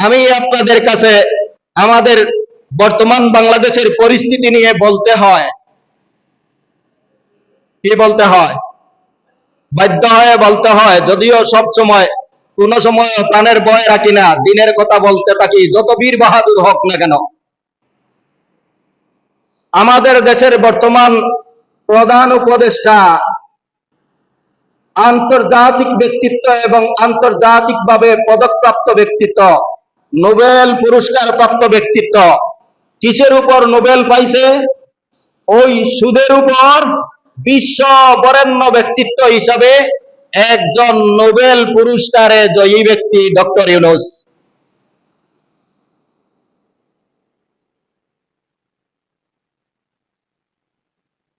আমি আপনাদের কাছে আমাদের বর্তমান বাংলাদেশের পরিস্থিতি নিয়ে বলতে হয়। কি বলতে হয়? বাধ্য হয়ে বলতে হয়, যদিও সব সময়, কোন সময় প্রাণের ভয় রাখি না, দিনের কথা বলতে থাকি, যত বীর বাহাদুর হোক না কেন। আমাদের দেশের বর্তমান প্রধান উপদেষ্টা, আন্তর্জাতিক ব্যক্তিত্ব এবং আন্তর্জাতিকভাবে পদকপ্রাপ্ত ব্যক্তিত্ব নোবেল পুরস্কার প্রাপ্ত ব্যক্তিত্ব। কিসের উপর নোবেল পাইছে? ওই সুদের উপর বিশ্ব বরেণ্য ব্যক্তিত্ব হিসাবে একজন নোবেল পুরস্কারে জয়ী ব্যক্তি ডক্টর ইউনুস।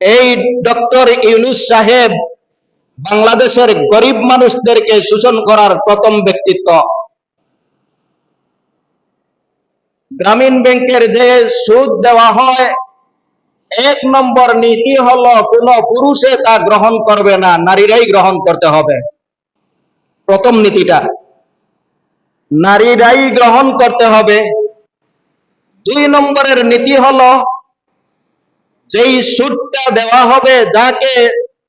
এই ডক্টর ইউনুস সাহেব বাংলাদেশের গরিব মানুষদেরকে শোষণ করার প্রথম ব্যক্তিত্ব। গ্রামীণ ব্যাংকের যে সুদ দেওয়া হয়, এক নম্বর নীতি হলো কোন পুরুষে তা গ্রহণ করবে না, নারীরাই গ্রহণ করতে হবে। প্রথম নীতিটা। নারীরাই গ্রহণ করতে হবে। দুই নম্বরের নীতি হলো, যেই সুদটা দেওয়া হবে, যাকে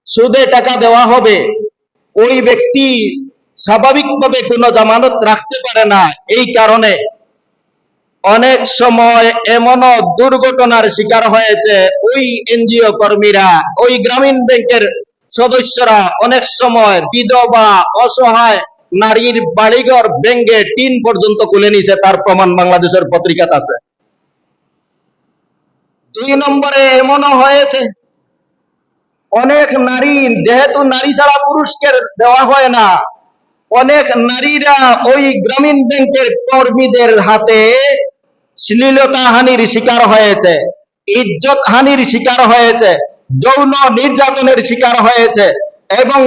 সুদে টাকা দেওয়া হবে, ওই ব্যক্তি স্বাভাবিকভাবে কোনো জামানত রাখতে পারে না। এই কারণে অনেক সময় এমনও দুর্ঘটনার শিকার হয়েছে ওই এনজিও কর্মীরা, ওই গ্রামীণ ব্যাংকের সদস্যরা। অনেক সময় বিধবা, অসহায় নারীর বাড়িঘর ভেঙ্গে টিন পর্যন্ত খুলে নিছে, তার প্রমাণ বাংলাদেশের পত্রিকাতে আছে। দুই নম্বরে এমনও হয়েছে, অনেক নারী, যেহেতু নারী ছাড়া পুরুষকে দেওয়া হয় না, অনেক নারীরা ওই গ্রামীণ ব্যাংকের কর্মীদের হাতে শ্লীলতা হানির শিকার হয়েছে ইজ্জত হানির শিকার হয়েছে, যৌন নির্যাতনের শিকার হয়েছে এবং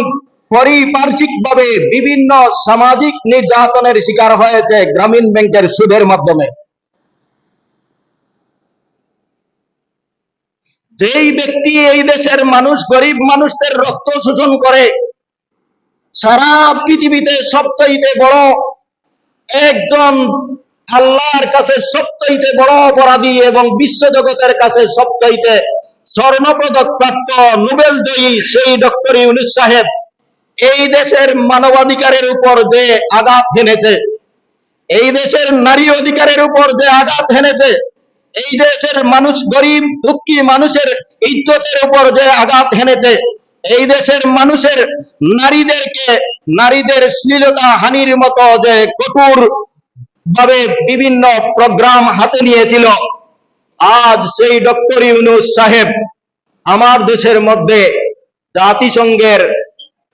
পারিপার্শ্বিক ভাবে বিভিন্ন সামাজিক নির্যাতনের শিকার হয়েছে গ্রামীণ ব্যাংকের সুদের মাধ্যমে। যেই ব্যক্তি এই দেশের মানুষ, গরিব মানুষদের রক্ত শোষণ করে, সারা পৃথিবীতে সবচাইতে বড় একজন আল্লাহর কাছে সবচাইতে বড় অপরাধী এবং বিশ্ব জগতের কাছে সবচাইতে স্বর্ণপদক প্রাপ্ত নোবেল জয়ী সেই ডক্টর ইউনুস সাহেব এই দেশের মানবাধিকারের উপর যে আঘাত হেনেছে, এই দেশের নারী অধিকারের উপর যে আঘাত হেনেছে, এই দেশের মানুষ গরিব, দুঃখী মানুষের ইজ্জতের উপর যে আঘাত হেনেছে, এই দেশের মানুষের নারীদেরকে, নারীদের শ্লীলতা হানির মতো যে কঠোর ভাবে বিভিন্ন প্রোগ্রাম হাতে নিয়েছিল। আজ সেই ডক্টর ইউনুস সাহেব আমার দেশের মধ্যে জাতিসংঘের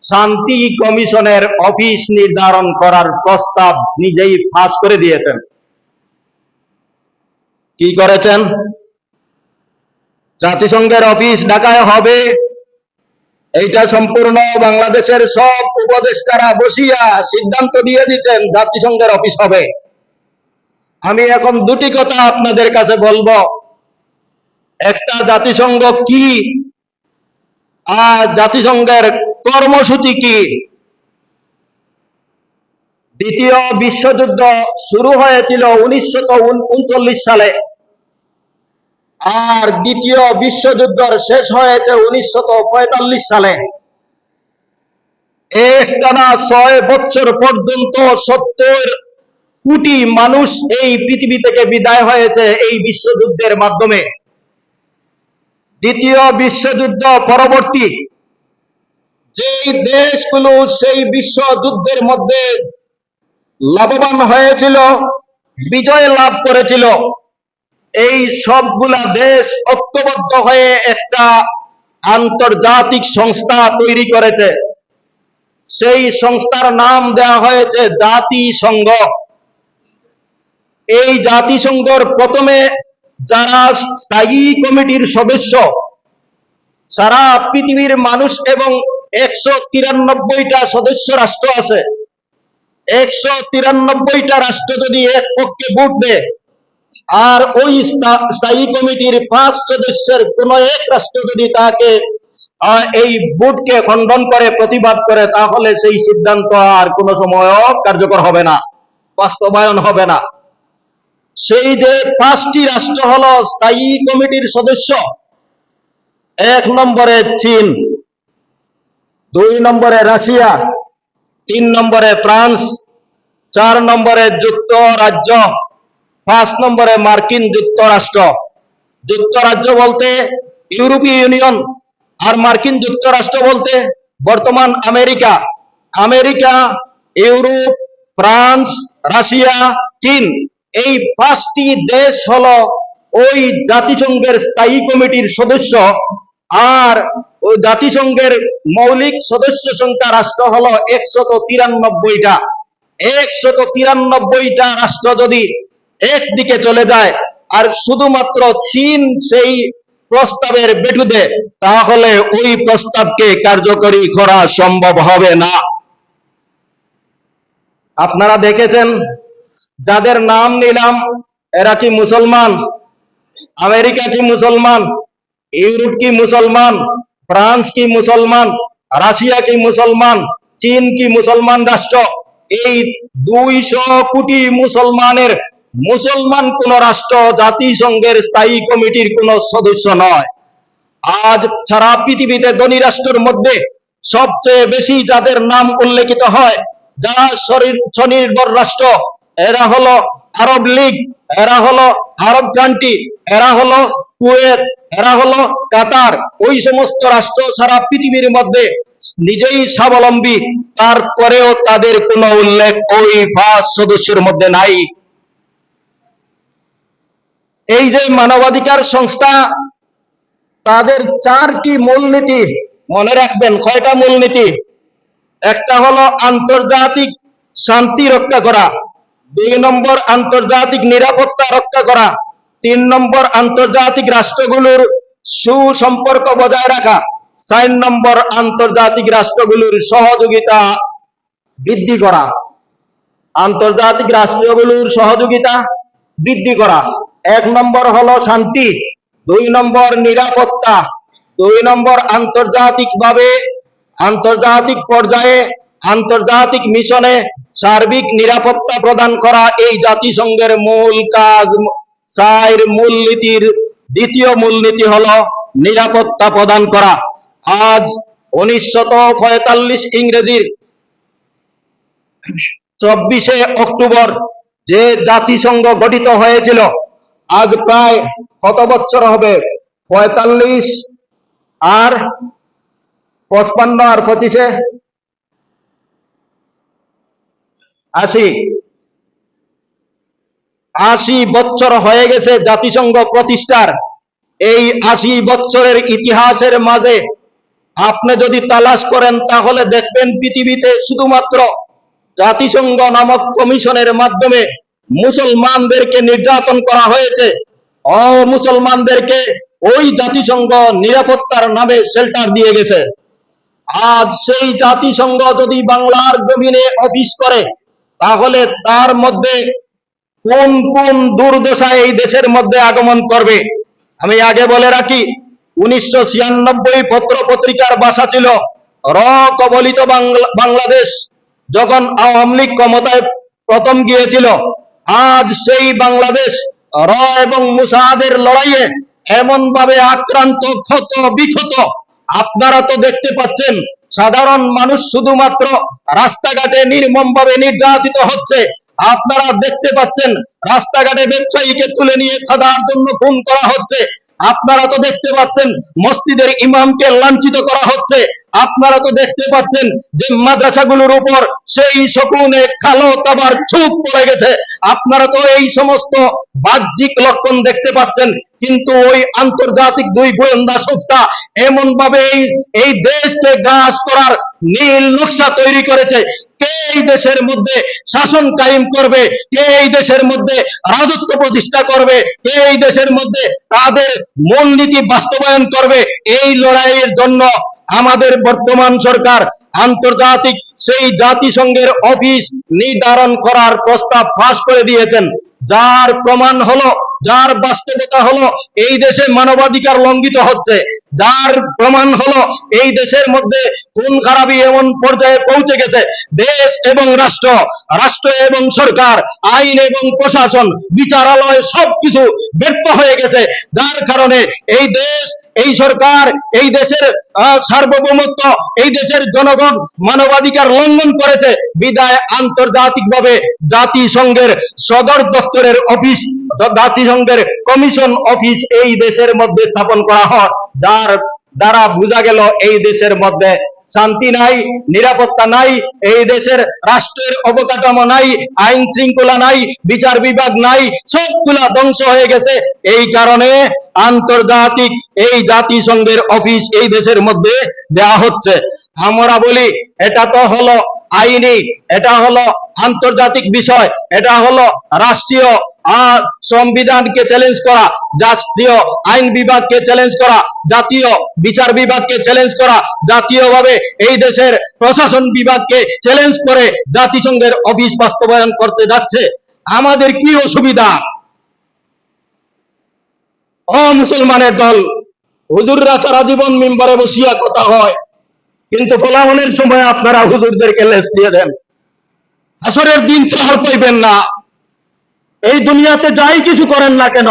শান্তি কমিশনের অফিস নির্ধারণ করার প্রস্তাব নিজেই ফাঁস করে দিয়েছেন। কি করেছেন? জাতিসংঘের অফিস ঢাকায় হবে। এইটা সম্পূর্ণ বাংলাদেশের সব উপদেষ্টারা বসিয়া সিদ্ধান্ত দিয়ে দিতেন জাতিসংঘের অফিস হবে। আমি এখন দুটি কথা আপনাদের কাছে বলব। একটা, জাতিসংঘ কি? আর জাতিসংঘের কর্মসূচি কি? দ্বিতীয় বিশ্বযুদ্ধ শুরু হয়েছিল উনিশশো সালে। আর দ্বিতীয় বিশ্বযুদ্ধ শেষ হয়েছে উনিশশো পঁয়তাল্লিশ সালে। একটানা ছয় বছর পর্যন্ত সত্তর কোটি মানুষ এই পৃথিবী থেকে বিদায় হয়েছে এই বিশ্বযুদ্ধের মাধ্যমে। দ্বিতীয় বিশ্বযুদ্ধ পরবর্তী। যেই দেশগুলো সেই বিশ্বযুদ্ধের মধ্যে লাভবান হয়েছিল, বিজয় লাভ করেছিল, এই সবগুলা দেশ ঐক্যবদ্ধ হয়ে একটা আন্তর্জাতিক সংস্থা তৈরি করেছে। সেই সংস্থার নাম দেওয়া হয়েছে জাতিসংঘ। এই জাতিসংঘর প্রথমে যারা স্থায়ী কমিটির সদস্য, সারা পৃথিবীর মানুষ এবং একশো তিরানব্বইটা সদস্য রাষ্ট্র আছে। একশো তিরানব্বইটা রাষ্ট্র যদি এক পক্ষে ভোট দেয়, আর ওই স্থায়ী কমিটির পাঁচ সদস্যের কোন এক রাষ্ট্র যদি তাকে এই ভোটকে খণ্ডন করে, প্রতিবাদ করে, তাহলে সেই সিদ্ধান্ত আর কোনো সময়ও কার্যকর হবে না, বাস্তবায়ন হবে না। সেই যে পাঁচটি রাষ্ট্র হলো স্থায়ী কমিটির সদস্য, এক নম্বরে চীন, দুই নম্বরে রাশিয়া, তিন নম্বরে ফ্রান্স, চার নম্বরে যুক্তরাজ্য, পাঁচ নম্বরে মার্কিন যুক্তরাষ্ট্র। যুক্তরাজ্য বলতে ইউরোপীয় ইউনিয়ন আর মার্কিন যুক্তরাষ্ট্র বলতে বর্তমান America. America, Europe, France, Russia, চীন। এই পাঁচটি দেশ হল ওই জাতিসংঘের স্থায়ী কমিটির সদস্য আর জাতিসংঘের মৌলিক সদস্য সংখ্যা রাষ্ট্র হল একশত তিরানব্বইটা। একশত তিরানব্বইটা রাষ্ট্র যদি একদিকে চলে যায়, আর শুধুমাত্র চীন সেই প্রস্তাবের বেটুদে, তাহলে ওই প্রস্তাবকে কার্যকরী করা সম্ভব হবে না। আপনারা দেখেছেন যাদের নাম নিলাম, এরা কি মুসলমান? আমেরিকা কি মুসলমান? ইউরোপ কি মুসলমান? ফ্রান্স কি মুসলমান? রাশিয়া কি মুসলমান? চীন কি মুসলমান রাষ্ট্র? এই দুইশো কোটি মুসলমানের মুসলমান কোন রাষ্ট্র, জাতিসংঘের স্থায়ী কমিটির কোন সদস্য নয়। আজ সারা পৃথিবীতে ধনী রাষ্ট্রের মধ্যে সবচেয়ে বেশি যাদের নাম উল্লেখিত হয়, যারা স্বনির্ভর রাষ্ট্র এরা হলো আরব লীগ, এরা হলো আরব কান্ট্রি, এরা হলো কুয়েত, এরা হলো কাতার। ওই সমস্ত রাষ্ট্র সারা পৃথিবীর মধ্যে নিজেই স্বাবলম্বী, তারপরেও তাদের কোনো উল্লেখ ওই পাঁচ সদস্যের মধ্যে নাই। এই যে মানবাধিকার সংস্থা, তাদের চারটি মূলনীতি মনে রাখবেন, কয়টা মূলনীতি? একটা হলো আন্তর্জাতিক শান্তি রক্ষা করা দুই নম্বর আন্তর্জাতিক নিরাপত্তা রক্ষা করা, তিন নম্বর আন্তর্জাতিক রাষ্ট্রগুলোর সুসম্পর্ক বজায় রাখা, চার নম্বর আন্তর্জাতিক রাষ্ট্রগুলোর সহযোগিতা বৃদ্ধি করা। আন্তর্জাতিক রাষ্ট্রগুলোর সহযোগিতা বৃদ্ধি করা। এক নম্বর হলো শান্তি, দুই নম্বর নিরাপত্তা, দুই নম্বর আন্তর্জাতিকভাবে আন্তর্জাতিক পর্যায়ে আন্তর্জাতিক মিশনে সার্বিক নিরাপত্তা প্রদান করা এই জাতিসংঘের মূল কাজ, চার মূলনীতির দ্বিতীয় মূলনীতি হলো নিরাপত্তা প্রদান করা। আজ উনিশশত পঁয়তাল্লিশ ইংরেজির চব্বিশে অক্টোবর যে জাতিসংঘ গঠিত হয়েছিল, আজ প্রায় কত বছর হবে? পঁয়তাল্লিশ আর পঁচপান্ন আর পঁচিশে? আশি। আশি বছর হয়ে গেছে জাতিসংঘ প্রতিষ্ঠার। এই আশি বছরের ইতিহাসের মাঝে আপনি যদি তালাশ করেন, তাহলে দেখবেন পৃথিবীতে শুধুমাত্র জাতিসংঘ নামক কমিশনের মাধ্যমে মুসলমানদেরকে নির্যাতন করা হয়েছে। অ মুসলমানদেরকে ওই জাতিসংঘ নিরাপত্তার নামে শেল্টার দিয়ে গেছে। আজ সেই জাতিসংঘ যদি বাংলার জমিনে অফিস করে তাহলে তার মধ্যে কোন কোন দুর্দশা এই দেশের মধ্যে আগমন করবে? আমি আগে বলে রাখি, উনিশশো ছিয়ানব্বই পত্র পত্রিকার ভাষা ছিল র কবলিত বাংলা- বাংলাদেশ, যখন আওয়ামী লীগ ক্ষমতায় প্রথম গিয়েছিল। আজ সেই বাংলাদেশ র এবং মুসাদের লড়াইয়ে এমন ভাবে আক্রান্ত, ক্ষত, বিক্ষত আপনারা তো দেখতে পাচ্ছেন, সাধারণ মানুষ শুধুমাত্র রাস্তাঘাটে নির্মম ভাবে নির্যাতিত হচ্ছে। আপনারা দেখতে পাচ্ছেন, রাস্তাঘাটে ব্যবসায়ীকে তুলে নিয়ে ছাড়ার জন্য খুন করা হচ্ছে। আপনারা তো দেখতে পাচ্ছেন মসজিদের ইমামকে লাঞ্ছিত করা হচ্ছে। আপনারা তো দেখতে পাচ্ছেন যে মাদ্রাসাগুলোর উপর সেই শকুনে কালো তাবার ছুপ পড়ে গেছে। আপনারা তো এই সমস্ত বাহ্যিক লক্ষণ দেখতে পাচ্ছেন, কিন্তু ওই আন্তর্জাতিক দুই গোয়েন্দা সংস্থা এমন ভাবে এই দেশকে গ্রাস করার নীল নকশা তৈরি করেছে। কে এই দেশের মধ্যে শাসন কায়েম করবে? কে এই দেশের মধ্যে রাজত্ব প্রতিষ্ঠা করবে? কে এই দেশের মধ্যে তাদের মূলনীতি বাস্তবায়ন করবে? এই লড়াইয়ের জন্য আমাদের বর্তমান সরকার আন্তর্জাতিক সেই জাতিসংঘের অফিস নির্ধারণ করার প্রস্তাব ফাঁস করে দিয়েছেন। যার প্রমাণ হলো, যার বাস্তবতা হলো, এই দেশে মানবাধিকার লঙ্ঘিত হচ্ছে। যার প্রমাণ হলো এই দেশের মধ্যে কোন খারাপি এমন পর্যায়ে পৌঁছে গেছে। দেশ এবং রাষ্ট্র রাষ্ট্র এবং সরকার, আইন এবং প্রশাসন, বিচারালয় সবকিছু ব্যর্থ হয়ে গেছে। যার কারণে এই দেশ, এই সরকার, এই দেশের সার্বভৌমত্ব, এই দেশের জনগণ মানবাধিকার লঙ্ঘন করেছে। বিদায় আন্তর্জাতিকভাবে জাতিসংঘের সদর দপ্তরের অফিস জাতিসংঘের কমিশন অফিস এই দেশের মধ্যে স্থাপন করা হয়। যার দ্বারা বোঝা গেল এই দেশের মধ্যে শান্তি নাই, নিরাপত্তা নাই, এই দেশের রাষ্ট্রের অবকাঠামো নাই, আইন শৃঙ্খলা নাই, বিচার বিভাগ নাই, সবগুলা ধ্বংস হয়ে গেছে। এই কারণে আন্তর্জাতিক এই জাতিসংঘের অফিস এই দেশের মধ্যে দেয়া হচ্ছে। আমরা বলি, এটা তো হলো আইনি, এটা হলো আন্তর্জাতিক বিষয়, এটা হলো রাষ্ট্রীয় সংবিধানকে চ্যালেঞ্জ করা, জাতীয় আইন বিভাগকে চ্যালেঞ্জ করা, জাতীয় বিচার বিভাগকে চ্যালেঞ্জ করা, জাতীয়ভাবে এই দেশের প্রশাসন বিভাগকে চ্যালেঞ্জ করে জাতিসংঘের অফিস বাস্তবায়ন করতে যাচ্ছে। আমাদের কি অসুবিধা? ও মুসলমানের দল, হুজুররা সারা জীবন মেম্বারে বসিয়া কথা হয়। কিন্তু ফলাফলের সময় আপনারা হুজুরদেরকে লেস দিয়ে দেন। আসরের দিন সহর পাইবেন না। এই দুনিয়াতে যাই কিছু করেন না কেন?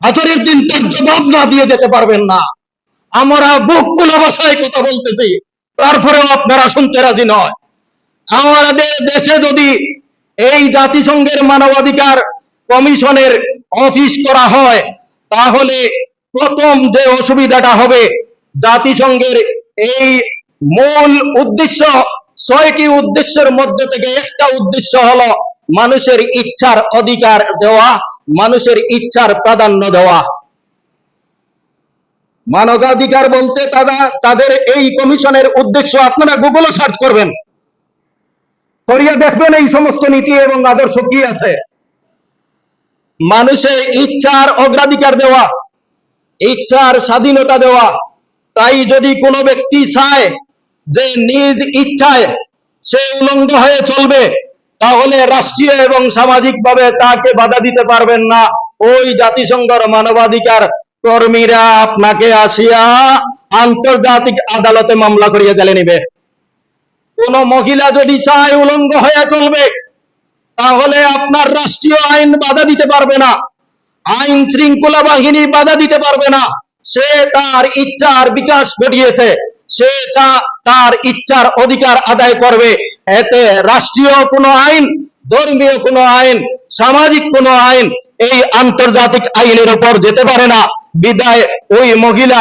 আসরের দিন তার জবাব না দিয়ে যেতে পারবেন না। আমরা বুক কুলো ভাষায় কথা বলতেছি, তারপরেও আপনারা শুনতে রাজি নয়। আমাদের দেশে যদি এই জাতিসংঘের মানবাধিকার কমিশনের অফিস করা হয়, তাহলে প্রথম যে অসুবিধাটা হবে জাতিসংঘের এই মূল উদ্দেশ্য, ছয়টি উদ্দেশ্যের মধ্যে থেকে একটা উদ্দেশ্য হলো মানুষের ইচ্ছার অধিকার দেওয়া, মানুষের ইচ্ছার প্রাধান্য দেওয়া। মানবাধিকার বলতে তারা, তাদের এই কমিশনের উদ্দেশ্য, আপনারা গুগলে সার্চ করবেন। করিয়া দেখবেন এই সমস্ত নীতি এবং আদর্শ কি আছে। মানুষের ইচ্ছার অগ্রাধিকার দেওয়া, ইচ্ছার স্বাধীনতা দেওয়া তাই যদি কোনো ব্যক্তি চায় যে নিজ ইচ্ছায় সে উলঙ্গ হয়ে চলবে, তাহলে রাষ্ট্রীয় এবং সামাজিকভাবে তাকে বাধা দিতে পারবেন না। ওই জাতিসংঘের মানবাধিকার কর্মীরা আপনাকে আসিয়া আন্তর্জাতিক আদালতে মামলা করিয়া জেলে নিবে। কোন মহিলা যদি চায় উলঙ্গ হয়ে চলবে, তাহলে আপনার রাষ্ট্রীয় আইন বাধা দিতে পারবে না। আইন শৃঙ্খলা বাহিনী বাধা দিতে পারবে না। সে তার ইচ্ছার বিকাশ ঘটিয়েছে। সে তার ইচ্ছার অধিকার আদায় করবে, এতে রাষ্ট্রীয় কোনো আইন, ধর্মীয় কোনো আইন, সামাজিক কোনো আইন এই আন্তর্জাতিক আইনের উপর যেতে পারে না। বিদায় ওই মহিলা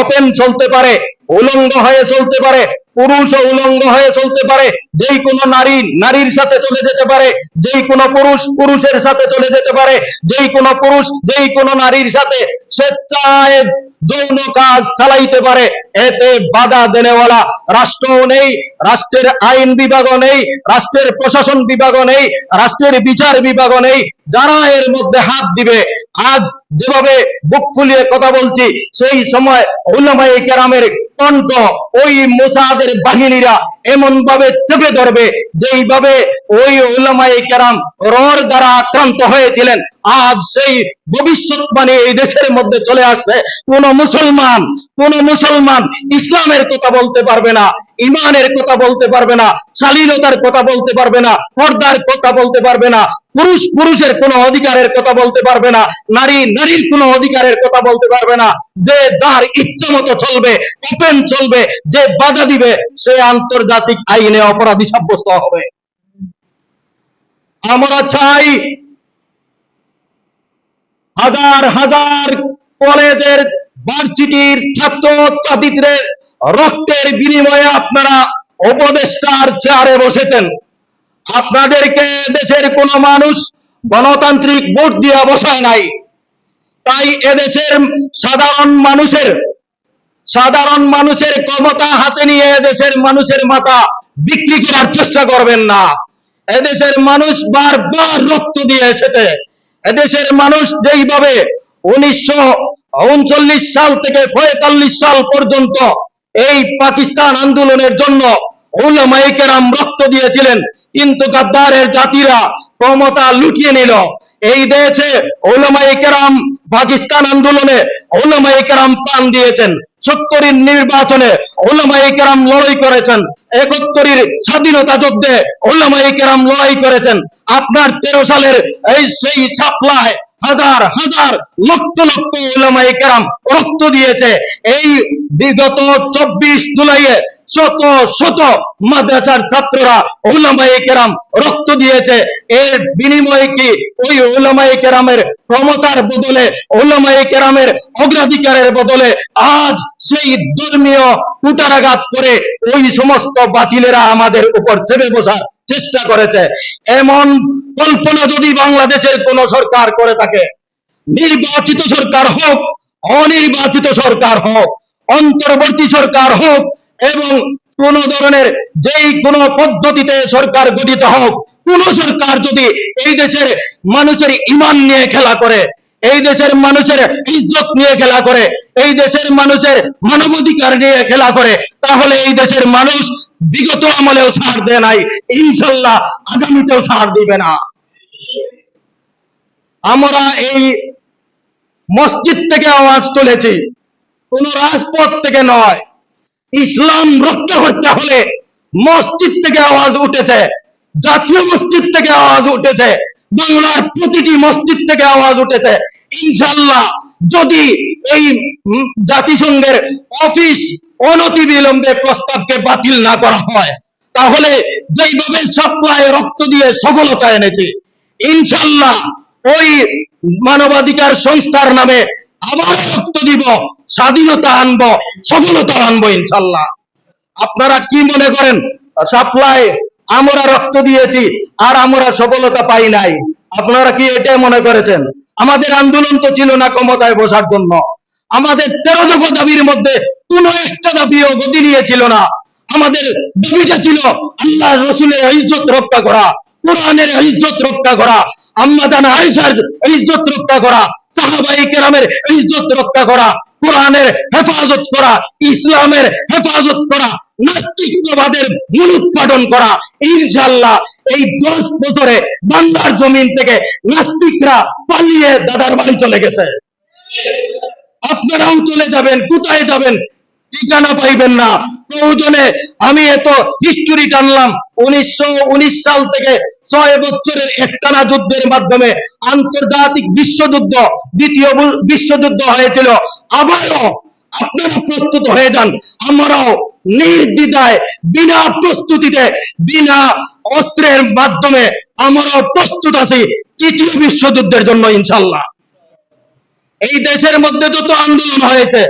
অপেন চলতে পারে, উলঙ্গ হয়ে চলতে পারে পুরুষও উলঙ্গ হয়ে চলতে পারে, যেই কোনো নারী, নারীর সাথে চলে যেতে পারে, যেই কোনো পুরুষ পুরুষের সাথে চলে যেতে পারে, যেই কোনো পুরুষ যেই কোনো নারীর সাথে স্বেচ্ছায় যৌন কাজ চালাইতে পারে, এতে বাধা দেনেওয়ালা রাষ্ট্রও নেই, রাষ্ট্রের আইন বিভাগও নেই, রাষ্ট্রের প্রশাসন বিভাগও নেই, রাষ্ট্রের বিচার বিভাগও নেই, যারা এর মধ্যে হাত দিবে, আজ যেভাবে বুক ফুলিয়ে কথা বলছি, সেই সময় উলামায়ে কেরামের কণ্ঠ ওই মোসাদের বাহিনীরা এমন ভাবে চেপে ধরবে, যেইভাবে ওই উলামায়ে কেরাম রর দ্বারা আক্রান্ত হয়েছিলেন। আজ সেই ভবিষ্যৎবাণী এই দেশের মধ্যে চলে আসছে। কোন মুসলমান কোন মুসলমান ইসলামের কথা বলতে পারবে না, ইমানের কথা বলতে পারবে না, শালীনতার কথা বলতে পারবে না, পর্দার কথা বলতে পারবে না পুরুষ পুরুষের কোনো অধিকারের কথা বলতে পারবে না নারী নারীর কোনো অধিকারের কথা বলতে পারবে না। যে যার ইচ্ছা মতো চলবে ওপেন চলবে, যে বাধা দিবে, সে আন্তর্জাতিক আইনে অপরাধী সাব্যস্ত হবে। আমরা চাই হাজার হাজার কলেজের ভার্সিটির ছাত্র ছাত্রীদের রক্তের বিনিময়ে আপনারা উপদেষ্টার চেয়ারে বসেছেন। আপনাদেরকে দেশের কোন মানুষ গণতান্ত্রিক ভোট দিয়ে বসায় নাই। তাই এদেশের সাধারণ মানুষের সাধারণ মানুষের ক্ষমতা হাতে নিয়ে এদেশের মানুষের মাথা বিক্রি করার চেষ্টা করবেন না। এদেশের মানুষ বারবার রক্ত দিয়ে এসেছে। এদেশের মানুষ যেইভাবে উনিশশো উনচল্লিশ সাল থেকে পঁয়তাল্লিশ সাল পর্যন্ত এই পাকিস্তান আন্দোলনের জন্য রক্ত দিয়েছিলেন, কিন্তু গাদ্দারের জাতিরা ক্ষমতা লুটিয়ে নিল। এই দেশে ওলামাই কেরাম পাকিস্তান আন্দোলনে। ওলামাই কেরাম প্রাণ দিয়েছেন। সত্তরের নির্বাচনে ওলামাই কেরাম লড়াই করেছেন। একত্তরের স্বাধীনতা যুদ্ধে ওলামাই কেরাম লড়াই করেছেন। আপনার তেরো সালের এই সেই ছাপলায় হাজার হাজার, লক্ষ লক্ষ ওলামাই কেরাম রক্ত দিয়েছে। এই বিগত চব্বিশ জুলাইয়ে শত শত মাদ্রাসার ছাত্ররা ওলামাই কেরাম রক্ত দিয়েছে। এর বিনিময়ে কি ওই ওলামাই কেরামের ক্ষমতার বদলে ওলামাই কেরামের অগ্রাধিকারের বদলে আজ সেই ধর্মীয় কুটারাঘাত করে ওই সমস্ত বাতিলেরা আমাদের উপর চেপে বসার চেষ্টা করেছে। এমন কল্পনা যদি বাংলাদেশের কোন সরকার করে থাকে, নির্বাচিত সরকার হোক, অনির্বাচিত সরকার হোক, অন্তর্বর্তী সরকার হোক, এবং কোন ধরনের যেই কোন পদ্ধতিতে সরকার গঠিত হোক, কোন সরকার যদি এই দেশের মানুষের ইমান নিয়ে খেলা করে, এই দেশের মানুষের ইজ্জত নিয়ে খেলা করে, এই দেশের মানুষের মানবাধিকার নিয়ে খেলা করে, তাহলে এই দেশের মানুষ বিগত আমলেও ছাড় দেয় নাই, ইনশাল্লাহ আগামীতেও ছাড় দিবে না। আমরা এই মসজিদ থেকে আওয়াজ তুলেছি, কোন রাজপথ থেকে নয়। ইসলাম রক্ষা করতে হলে মসজিদ থেকে আওয়াজ উঠেছে, জাতীয় মসজিদ থেকে আওয়াজ উঠেছে, বাংলার প্রতিটি মসজিদ থেকে আওয়াজ উঠেছে। ইনশাল্লাহ যদি এই জাতিসংঘের অফিস অনতি বিলম্বে প্রস্তাবকে বাতিল না করা হয়। তাহলে যেইভাবে সাপ্লায় রক্ত দিয়ে সফলতা এনেছে, ইনশাল্লাহ ওই মানবাধিকার সংস্থার নামে আবার রক্ত দিব, স্বাধীনতা আনব, সফলতা আনব ইনশাল্লাহ। আপনারা কি মনে করেন সাপ্লাই আমরা রক্ত দিয়েছি আর আমরা সফলতা পাই নাই? আপনারা কি এটাই মনে করেছেন? আমাদের আন্দোলন তো ছিল না ক্ষমতায় বসার জন্য। আমাদের তেরো দফা দাবির মধ্যে কোন একটা দাবিও গতি নিয়েছিল না। আমাদের দাবিটা ছিল আল্লাহ রসুলের ইজ্জত রক্ষা করা, কোরআনের ইজ্জত রক্ষা করা, আম্মাদান আয়েশার ইজ্জত রক্ষা করা সাহাবাই কেরামের ইজ্জত রক্ষা করা, কোরআনের হেফাজত করা, ইসলামের হেফাজত করা, নাস্তিকবাদের মূলোৎপাদন করা। ইনশাল্লাহ এই দশ বছরে বাংলার জমিন থেকে নাস্তিকরা পালিয়ে দাদার বাড়ি চলে গেছে। আপনারাও চলে যাবেন, কোথায় যাবেন? ঠিকানা পাইবেন না। প্রয়োজনে আমি এত হিস্টোরি টানলাম। উনিশশো উনিশ সাল থেকে ছয় বছরের একটানা যুদ্ধের মাধ্যমে আন্তর্জাতিক বিশ্বযুদ্ধ, দ্বিতীয় বিশ্বযুদ্ধ হয়েছিল। আবারও আপনারা প্রস্তুত হয়ে যান। আমরাও নির্দ্বিধায়, বিনা প্রস্তুতিতে, বিনা অস্ত্রের মাধ্যমে আমরাও প্রস্তুত আছি তৃতীয় বিশ্বযুদ্ধের জন্য ইনশাল্লাহ এই দেশের মধ্যে যত আন্দোলন হয়েছে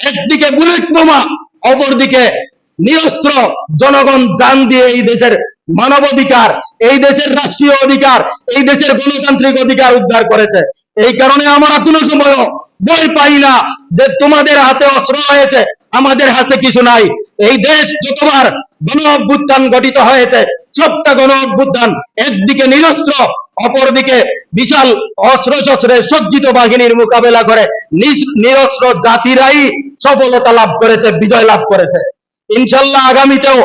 একদিকে বুলেট বোমা, অপরদিকে নিরস্ত্র জনগণ জান দিয়ে এই দেশের মানবাধিকার, এই দেশের রাষ্ট্রীয় অধিকার, এই দেশের গণতান্ত্রিক অধিকার উদ্ধার করেছে। এই কারণে আমরা কোনো সময় ভয় পাই না যে তোমাদের হাতে অস্ত্র হয়েছে আমাদের হাতে কিছু নাই। এই দেশ যতবার গণ অভ্যুত্থান গঠিত হয়েছে, সবটা গণ অভ্যুত্থান একদিকে নিরস্ত্র অপরদিকে বিশাল অস্ত্র শস্ত্রে সজ্জিত বাহিনীর মোকাবেলা করে নিরস্ত্র জাতিরাই সফলতা লাভ করেছে, বিজয় লাভ করেছে। ইনশাল্লাহ আগামীতেও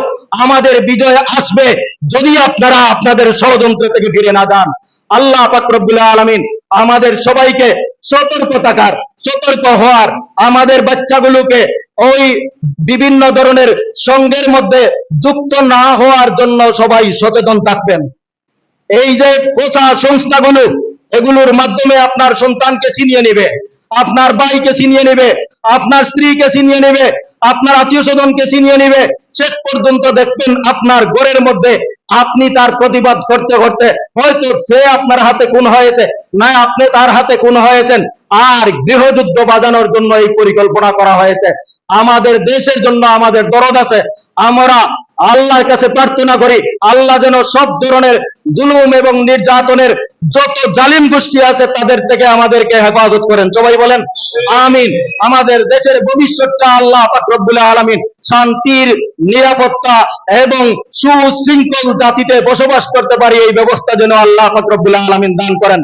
আমাদের বিজয় আসবে যদি আপনারা আপনাদের ষড়যন্ত্র থেকে ফিরে না যান। আল্লাহ পাকরবুল আলমিন আমাদের সবাইকে সতর্ক থাকার সতর্ক হওয়ার, আমাদের বাচ্চাগুলোকে ওই বিভিন্ন ধরনের সঙ্গের মধ্যে যুক্ত না হওয়ার জন্য সবাই সচেতন থাকবেন। এই যে কোষা সংস্থাগুলো, এগুলোর মাধ্যমে আপনার সন্তানকে ছিনিয়ে নেবে, আপনার ভাইকে ছিনিয়ে নেবে, আপনার স্ত্রীকে ছিনিয়ে নেবে, আপনার আত্মীয় স্বজনকে ছিনিয়ে নেবে, শেষ পর্যন্ত দেখবেন আপনার ঘরের মধ্যে আপনি তার প্রতিবাদ করতে করতে হয়তো সে আপনার হাতে কোন হয়েছে, না আপনি তার হাতে কোন হয়েছেন, আর গৃহযুদ্ধ বাজানোর জন্য এই পরিকল্পনা করা হয়েছে। আমাদের দেশের জন্য আমাদের দরদ আছে, আমরা আল্লাহর কাছে প্রার্থনা করি, আল্লাহ যেন সব ধরনের জুলুম এবং নির্যাতনের যত জালিম গোষ্ঠী আছে তাদের থেকে আমাদেরকে হেফাজত করেন। সবাই বলেন, আমিন। আমাদের দেশের ভবিষ্যৎটা আল্লাহ পাক রব্বুল আলামিন শান্তির, নিরাপত্তা এবং সুশৃঙ্খল জাতিতে বসবাস করতে পারি, এই ব্যবস্থা যেন আল্লাহ পাক রব্বুল আলামিন দান করেন।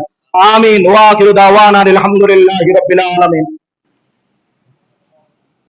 আমিন। ওয়া আখিরু দাওয়ানা আলহামদুলিল্লাহি আলামিন।